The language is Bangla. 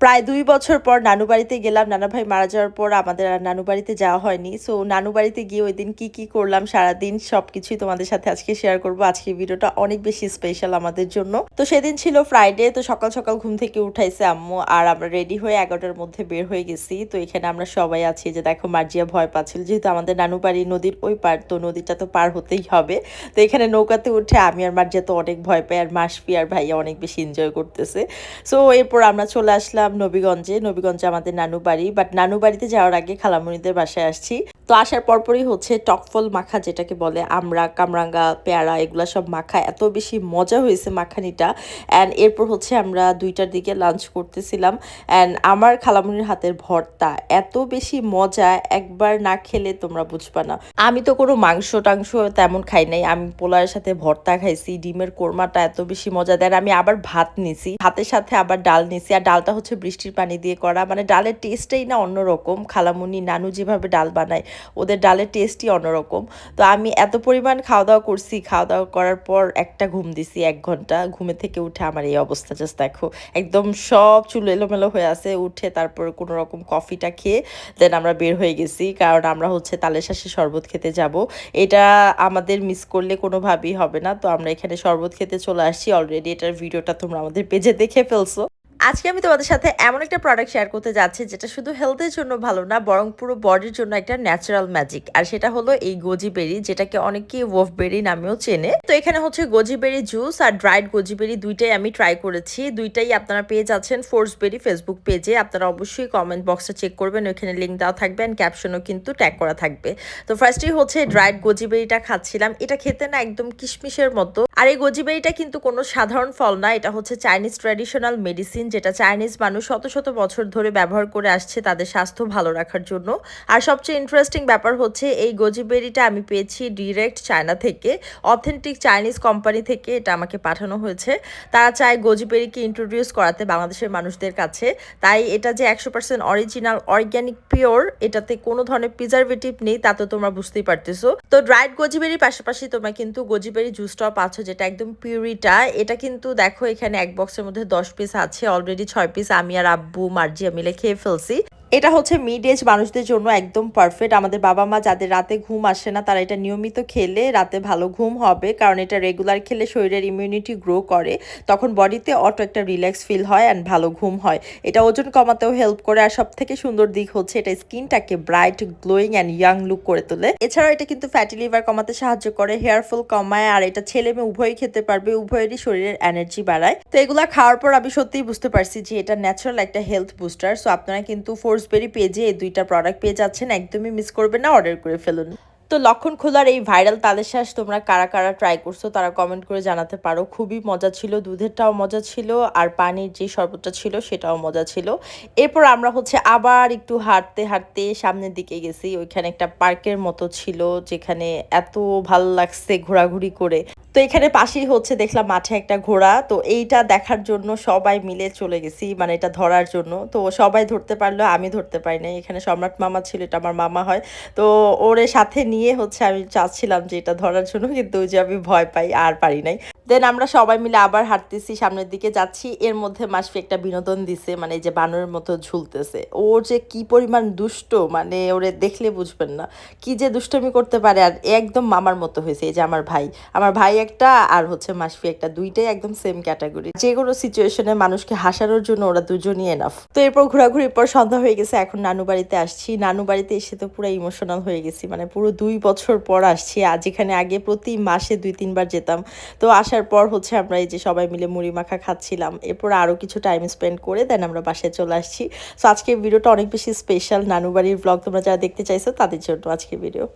প্রায় দুই বছর পর নানু বাড়িতে গেলাম। নানা ভাই মারা যাওয়ার পর আমাদের আর নানু বাড়িতে যাওয়া হয়নি। সো নানু বাড়িতে গিয়ে ওই দিন কি কি করলাম সারাদিন সব কিছুই তোমাদের সাথে আজকে শেয়ার করব। আজকে ভিডিওটা অনেক বেশি স্পেশাল আমাদের জন্য। তো সেদিন ছিল ফ্রাইডে তো সকাল সকাল ঘুম থেকে উঠাইছে আম্মু আর আমরা রেডি হয়ে এগারোটার মধ্যে বের হয়ে গেছি। তো এখানে আমরা সবাই আছি যে দেখো মার্জিয়া ভয় পাচ্ছিল। যেহেতু আমাদের নানু বাড়ি নদীর ওই পার, তো নদীটা তো পার হতেই হবে। তো এখানে নৌকাতে উঠে আমি আর মার্জিয়া তো অনেক ভয় পাই আর মাসফি আর ভাইয়া অনেক বেশি এনজয় করতেছে। সো এরপর আমরা চলে আসলাম নবীগঞ্জে। নবীগঞ্জে আমাদের নানু বাড়ি বাট নানু বাড়িতে যাওয়ার আগে খালামুনিদের বাসায় আসছি। তো আসার পরপরই হচ্ছে টকফল মাখা যেটাকে বলে আমরা কামরাঙ্গা, পেয়ারা, এগুলা সব মাখা। এত বেশি মজা হয়েছে মাখানিটা। অ্যান্ড এরপর হচ্ছে আমরা দুইটার দিকে লাঞ্চ করতেছিলাম। অ্যান্ড আমার খালামণির হাতের ভর্তা। এত বেশি মজা, একবার না খেলে তোমরা বুঝবা না। আমি তো কোনো মাংস টাংস তেমন খাই নাই। আমি পোলার সাথে ভর্তা খাইছি, ডিমের কোরমাটা এত বেশি মজা। দেয় আমি আবার ভাত নিছি। ভাতের সাথে আবার ডাল নিছি। আর ডালটা হচ্ছে বৃষ্টির পানি দিয়ে করা। মানে ডালের টেস্টটাই না অন্যরকম। খালামুনি, নানু যেভাবে ডাল বানায় ওদের ডালের টেস্টই অন্যরকম। তো আমি এত পরিমাণ খাওয়া দাওয়া করছি খাওয়া দাওয়া করার পর একটা ঘুম দিছি, এক ঘণ্টা। ঘুমে থেকে উঠে আমার এই অবস্থা জাস্ট দেখো। একদম সব চুল এলোমেলো হয়ে আছে, উঠে তারপর কোনো রকম কফিটা খেয়ে দেন আমরা বের হয়ে গেছি। কারণ আমরা হচ্ছে তালের শাসে শরবত খেতে যাব। এটা আমাদের মিস করলে কোনোভাবেই হবে না। তো আমরা এখানে শরবত খেতে চলে আসছি। অলরেডি এটার ভিডিওটা তোমরা আমাদের পেজে দেখে ফেলছো। আজকে আমি তোমাদের সাথে এমন একটা প্রোডাক্ট শেয়ার করতে যাচ্ছি, যেটা শুধু হেলথের জন্য ভালো না, বরং পুরো বডির জন্য একটা ন্যাচারাল ম্যাজিক আর সেটা হলো এই গোজি বেরি যেটাকে অনেকে ওয়ফ বেরি নামেও চেনে। তো এখানে হচ্ছে গোজি বেরি জুস আর ড্রাইড গোজি বেরি দুইটাই আমি ট্রাই করেছি। দুইটাই আপনারা পেয়ে যাচ্ছেন ফোর্স বেরি ফেসবুক পেজে আপনারা অবশ্যই কমেন্ট বক্সটা চেক করবেন, ওইখানে লিঙ্ক দেওয়া থাকবে অ্যান্ড ক্যাপশনও কিন্তু ট্যাগ করা থাকবে। তো ফার্স্টেই হচ্ছে ড্রাইড গোজি বেরিটা খাচ্ছিলাম। এটা খেতে না একদম কিশমিশের মতো। আর এই গোজি বেরিটা কিন্তু কোনো সাধারণ ফল না, এটা হচ্ছে চাইনিজ ট্র্যাডিশনাল মেডিসিন যেটা চাইনিজ মানুষ শত শত বছর ধরে ব্যবহার করে আসছে তাদের স্বাস্থ্য ভালো রাখার জন্য। আর সবচেয়ে ইন্টারেস্টিং ব্যাপার হচ্ছে এই গোজি বেরিটা আমি পেয়েছি ডিরেক্ট চায়না থেকে অথেন্টিক চাইনিজ কোম্পানি থেকে এটা আমাকে পাঠানো হয়েছে। তারা চায় গোজি বেরিকে ইন্ট্রোডিউস করাতে বাংলাদেশের মানুষদের কাছে। তাই এটা যে একশো পার্সেন্ট অরিজিনাল অর্গ্যানিক পিওর এটাতে কোনো ধরনের প্রিজারভেটিভ নেই, তা তো তোমরা বুঝতেই পারতেছো। তো ড্রাইড গোজিবেরির পাশাপাশি তোমরা কিন্তু গোজিবেরি জুসটাও পাচ্ছ যেটা একদম পিউরিটা এটা কিন্তু দেখো এখানে এক বক্সের মধ্যে দশ পিস আছে অলরেডি ছয় পিস আমি আর আব্বু মার্জি মিলে খেয়ে ফেলছি। এটা হচ্ছে মিড এজ মানুষদের জন্য একদম পারফেক্ট আমাদের বাবা মা যাদের রাতে ঘুম আসে না, তারা এটা নিয়মিত খেলে, রাতে ভালো ঘুম হবে, কারণ এটা রেগুলার খেলে শরীরের ইমিউনিটি গ্রো করে। তখন বডিতে অটো একটা রিল্যাক্স ফিল হয় অ্যান্ড ভালো ঘুম হয়। এটা ওজন কমাতেও হেল্প করে আর সব থেকে সুন্দর দিক হচ্ছে এটা স্কিনটাকে bright glowing and young look করে তোলে। এছাড়াও এটা কিন্তু ফ্যাটি লিভার কমাতে সাহায্য করে হেয়ার ফল কমায়, আর এটা ছেলে মেয়ে উভয়ই খেতে পারবে, উভয়েরই শরীরের এনার্জি বাড়ায়। তো এগুলা খাওয়ার পর আমি সত্যিই বুঝতে পারছি যে এটা ন্যাচারাল একটা হেলথ বুস্টার সো আপনারা কিন্তু ফোর্সবেরি পেজে এই দুইটা প্রোডাক্ট পেয়ে যাচ্ছেন, একদমই মিস করবেন না অর্ডার করে ফেলুন। তো লক্ষণ খোলার এই ভাইরাল তালের শ্বাস তোমরা কারা কারা ট্রাই করছ তারা কমেন্ট করে জানাতে পারো। খুবই মজা ছিল, দুধেরটাও মজা ছিল, আর পানির যে শরবতটা ছিল সেটাও মজা ছিল। এরপর আমরা হচ্ছে আবার একটু হাঁটতে হাঁটতে সামনের দিকে গেছি, ওইখানে একটা পার্কের মতো ছিল, যেখানে এত ভালো লাগছে ঘোরাঘুরি করে। তো এখানে পাশেই হচ্ছে দেখলাম মাঠে একটা ঘোড়া। তো এইটা দেখার জন্য সবাই মিলে চলে গেছি মানে এটা ধরার জন্য। তো সবাই ধরতে পারল, আমি ধরতে পারি নাই। এখানে সম্রাট মামা ছিল, এটা আমার মামা হয়। তো ওরে সাথে নিয়ে হচ্ছে আমি চাচ্ছিলাম যে এটা ধরার জন্য, কিন্তু যে আমি ভয় পাই, আর পারি নাই। দেন আমরা সবাই মিলে আবার হাঁটতেছি, সামনের দিকে যাচ্ছি। এর মধ্যে মাসফি একটা বিনোদন দিছে মানে যে বানরের মতো ঝুলতেছে। ওর যে কি পরিমাণ দুষ্ট মানে ওরে দেখলে বুঝবেন না। কি যে দুষ্টমি করতে পারে, আর একদম মামার মতো হয়েছে, এই যে আমার ভাই। আমার ভাই একটা, আর হচ্ছে মাসফি একটা, দুইটাই একদম সেম ক্যাটাগরি যে কোনো সিচুয়েশনে মানুষকে হাসানোর জন্য ওরা দুজনই এনাফ তো এরপর ঘোরাঘুরির পর সন্ধ্যা হয়ে গেছে, এখন নানু বাড়িতে আসছি। নানু বাড়িতে এসে তো পুরো ইমোশনাল হয়ে গেছি মানে পুরো দুই বছর পর আসছি। আজ এখানে আগে প্রতি মাসে দুই, তিনবার যেতাম। তো আসার পর হচ্ছে আমরা এই যে সবাই মিলে মুড়ি মাখা খাচ্ছিলাম। এরপর আরও কিছু টাইম স্পেন্ড করে দেন আমরা বাসায় চলে আসছি। সো আজকের ভিডিওটা অনেক বেশি স্পেশাল নানু বাড়ির ব্লগ তোমরা যারা দেখতে চাইছো তাদের জন্য আজকের ভিডিও